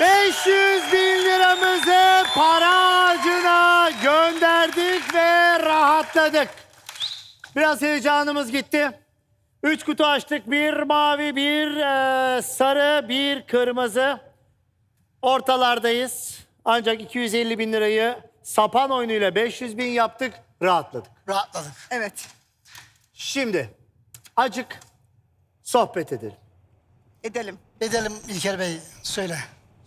500 bin liramızı para ağacına gönderdik ve rahatladık. Biraz heyecanımız gitti. Üç kutu açtık. Bir mavi, bir e, sarı, bir kırmızı. Ortalardayız. Ancak 250 bin lirayı sapan oyunuyla 500 bin yaptık. Rahatladık. Rahatladık. Evet. Şimdi acık sohbet edelim. Edelim. Edelim İlker Bey söyle.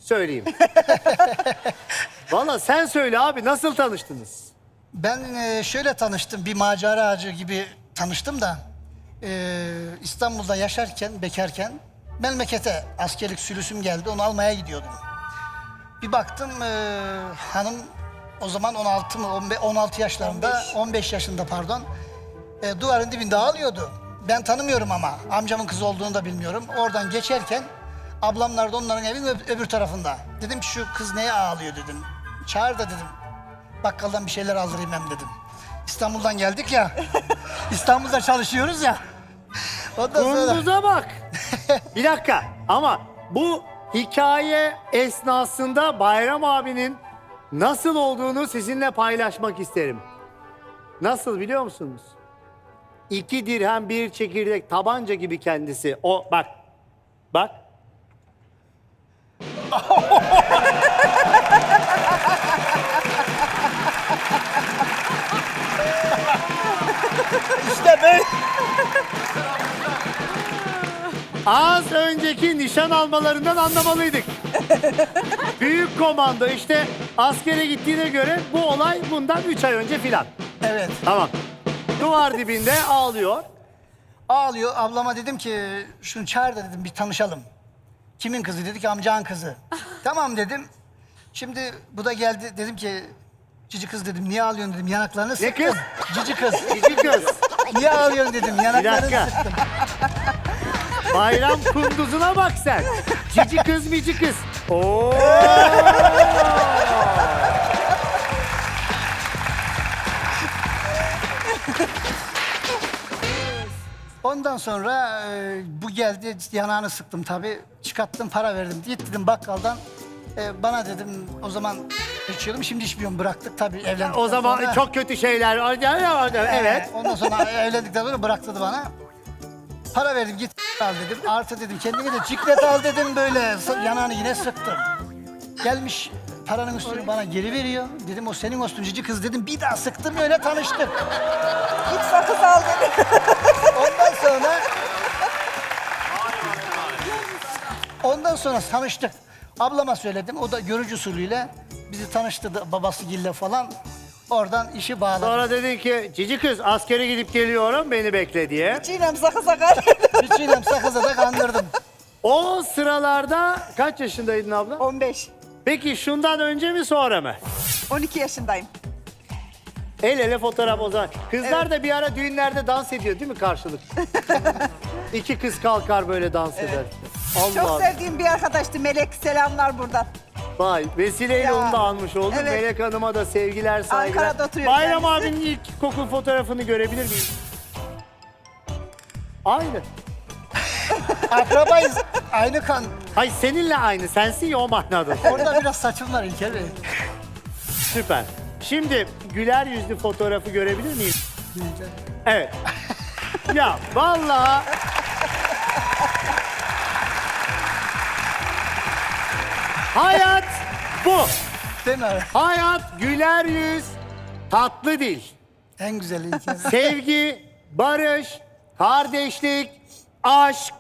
Söyleyeyim. Valla sen söyle abi nasıl tanıştınız? Ben e, şöyle tanıştım. Bir macera ağacı gibi tanıştım da e, İstanbul'da yaşarken, bekarken memlekete askerlik sülüsüm geldi. Onu almaya gidiyordum. Bir baktım e, hanım o zaman 16 mı 15 16 yaşlarında 15, 15. yaşında pardon. E, duvarın dibinde ağlıyordu. Ben tanımıyorum ama amcamın kızı olduğunu da bilmiyorum. Oradan geçerken ablamlar da onların evin öb- öbür tarafında. Dedim ki şu kız neye ağlıyor dedim. Çağır da dedim. Bakkaldan bir şeyler aldırayım hem dedim. İstanbul'dan geldik ya. İstanbul'da çalışıyoruz ya. Ondan sonra Kunduza bak. Bir dakika ama bu hikaye esnasında Bayram abinin nasıl olduğunu sizinle paylaşmak isterim. Nasıl biliyor musunuz? İki dirhem bir çekirdek tabanca gibi kendisi. O bak. Bak. işte böyle. Az önceki nişan almalarından anlamalıydık. Büyük komando işte askere gittiğine göre bu olay bundan 3 ay önce filan. Evet. Tamam. Duvar dibinde ağlıyor. Ağlıyor. Ablama dedim ki şunu çağır da dedim bir tanışalım. Kimin kızı? Dedi ki amcanın kızı. tamam dedim. Şimdi bu da geldi. Dedim ki cici kız dedim. Niye ağlıyorsun dedim. Yanaklarını sıktım. kız? Cici kız. Cici kız. Niye ağlıyorsun dedim. Yanaklarını dakika. sıktım. Bayram kunduzuna bak sen. Cici kız mici kız. Oo. Ondan sonra e, bu geldi. Yanağını sıktım tabii. Çıkarttım para verdim. Git dedim bakkaldan. E, bana dedim o zaman içiyordum. Şimdi içmiyorum bıraktık tabii evlendikten O zaman sonra. çok kötü şeyler var. Evet. Ee, Ondan sonra evlendikten sonra bıraktı bana. Para verdim git al dedim. Artı dedim kendime de ciklet al dedim böyle. S- Yanağını yine sıktım. Gelmiş paranın üstünü bana geri veriyor. Dedim o senin olsun cici kız dedim. Bir daha sıktım öyle tanıştık. Git sakız al dedi. Ondan sonra... Ondan sonra tanıştık. Ablama söyledim. O da görücü usulüyle bizi tanıştırdı babası gille falan. Oradan işi bağladı. Sonra dedin ki cici kız askere gidip geliyorum beni bekle diye. Çiğnem sakız akar. Biçiyle sakıza da kandırdım. O sıralarda kaç yaşındaydın abla? 15. Peki şundan önce mi sonra mı? 12 yaşındayım. El ele fotoğraf o zaman. Kızlar da bir ara düğünlerde dans ediyor değil mi karşılık? İki kız kalkar böyle dans eder. Allah Çok sevdiğim bir arkadaştı Melek. Selamlar buradan. Vay vesileyle Ya. onu da almış olduk. Evet. Melek Hanım'a da sevgiler saygılar. Ankara'da oturuyor Bayram kendisi. abinin ilk koku fotoğrafını görebilir miyim? Aynı. Akrabayız. Aynı kan. Hay seninle aynı. Sensin ya o manada. Orada biraz saçım var İlker Bey. Süper. Şimdi güler yüzlü fotoğrafı görebilir miyim? Evet. ya vallahi Hayat bu. Mi? Hayat güler yüz, tatlı dil. En güzeli. Sevgi, barış, kardeşlik, aşk.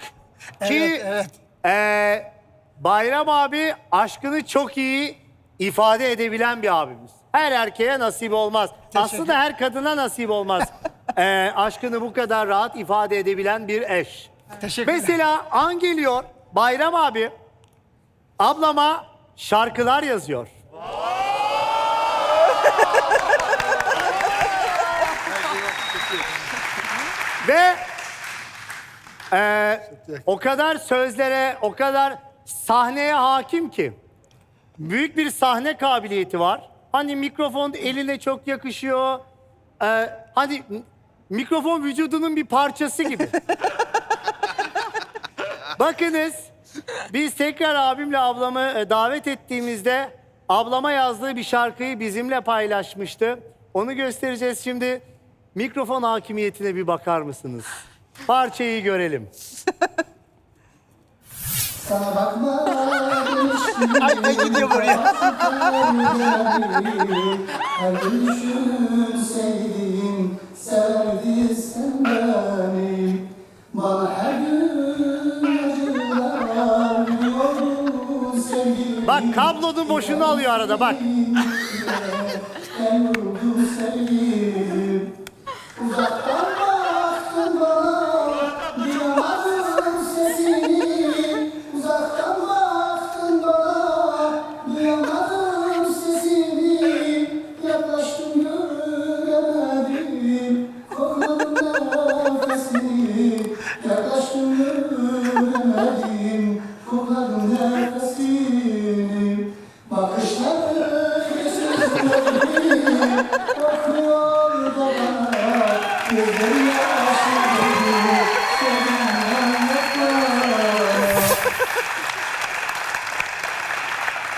Ki Evet, evet. eee, Bayram abi aşkını çok iyi ifade edebilen bir abimiz. Her erkeğe nasip olmaz. Aslında her kadına nasip olmaz. Eee, aşkını bu kadar rahat ifade edebilen bir eş. Teşekkürler. Mesela an geliyor Bayram abi ablama şarkılar yazıyor. Ve eee, o kadar sözlere, o kadar sahneye hakim ki büyük bir sahne kabiliyeti var. Hani mikrofon eline çok yakışıyor. Eee, hani mikrofon vücudunun bir parçası gibi. Bakınız Biz tekrar abimle ablamı e, davet ettiğimizde ablama yazdığı bir şarkıyı bizimle paylaşmıştı. Onu göstereceğiz şimdi. Mikrofon hakimiyetine bir bakar mısınız? Parçayı görelim. Sana bakma Ay ben gidiyorum oraya. Her gülüşün sevdiğim Severdi sen beni Bak kablonun boşunu alıyor arada bak.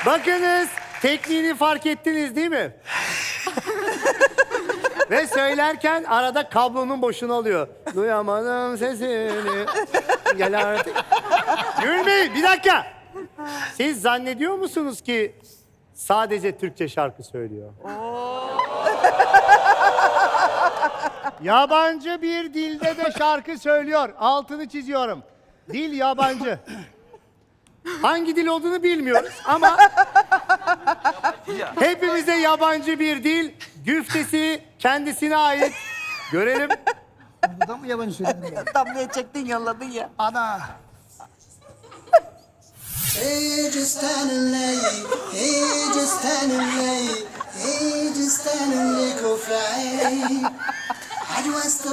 Bakınız tekniğini fark ettiniz değil mi? Ve söylerken arada kablonun boşunu alıyor. Duyamadım sesini. Gel artık. Gülmeyin bir dakika. Siz zannediyor musunuz ki sadece Türkçe şarkı söylüyor? Yabancı bir dilde de şarkı söylüyor. Altını çiziyorum. Dil yabancı. Hangi dil olduğunu bilmiyoruz ama hepimize yabancı bir dil, güftesi kendisine ait. Görelim. Bu da mı yabancı söyledin ya? Damlaya çektin yolladın ya. Ana. Hey, just standing late. Hey, just standing late. Hey, just standing late, go fly.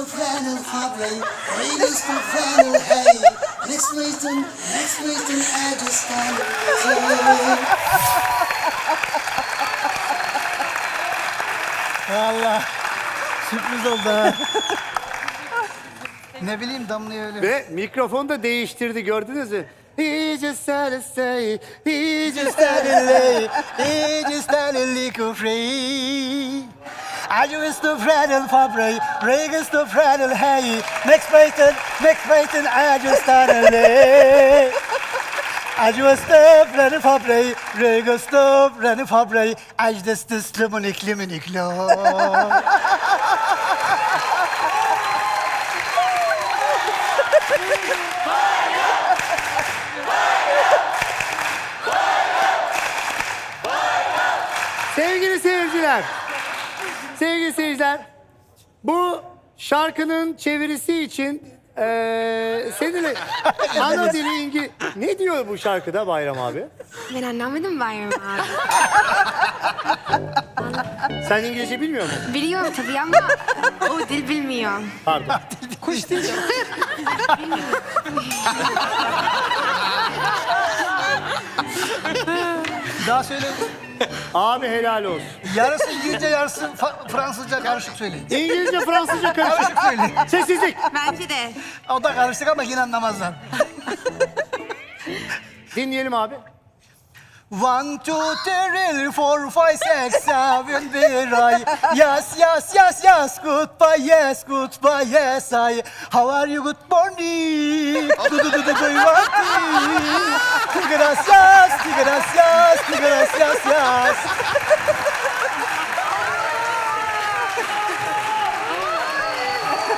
Flannel I was the flannel hay. Next waiting, next waiting, I just late. Valla. Sürpriz oldu ha. ne bileyim Damla'ya öyle. Ve mikrofonu da değiştirdi gördünüz mü? He just started to say, he just started Lay, he just standing like free. I was the flannel fabric, I was the flannel hay. Next waiting, next waiting, I just standing late. I was the flannel fabric, I was the flannel fabric. I just lo. Sevgili seyirciler, sevgili seyirciler, bu şarkının çevirisi için eee seninle ana dili İngiliz... Ne diyor bu şarkıda Bayram abi? Ben anlamadım Bayram abi. Sen İngilizce bilmiyor musun? Biliyorum tabii ama o dil bilmiyorum. Pardon. Kuş değil. Daha söyle. Abi helal olsun. Yarısı İngilizce, yarısı Fa- Fransızca karışık söyleyin. İngilizce, Fransızca karışık. Karışık söyleyin. Sessizlik. Bence de. O da karışık ama yine anlamazlar. Dinleyelim abi. One, two, three, four, five, six, seven, eight, nine. Yes, yes, yes, yes, goodbye, yes, goodbye, yes, I. How are you, good morning? Du, du, du, du, du, what? Gracias, gracias, gracias, yes.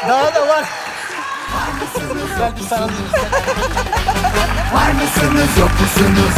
Daha da var. Gel bir sarılayım. Var mısınız yok musunuz?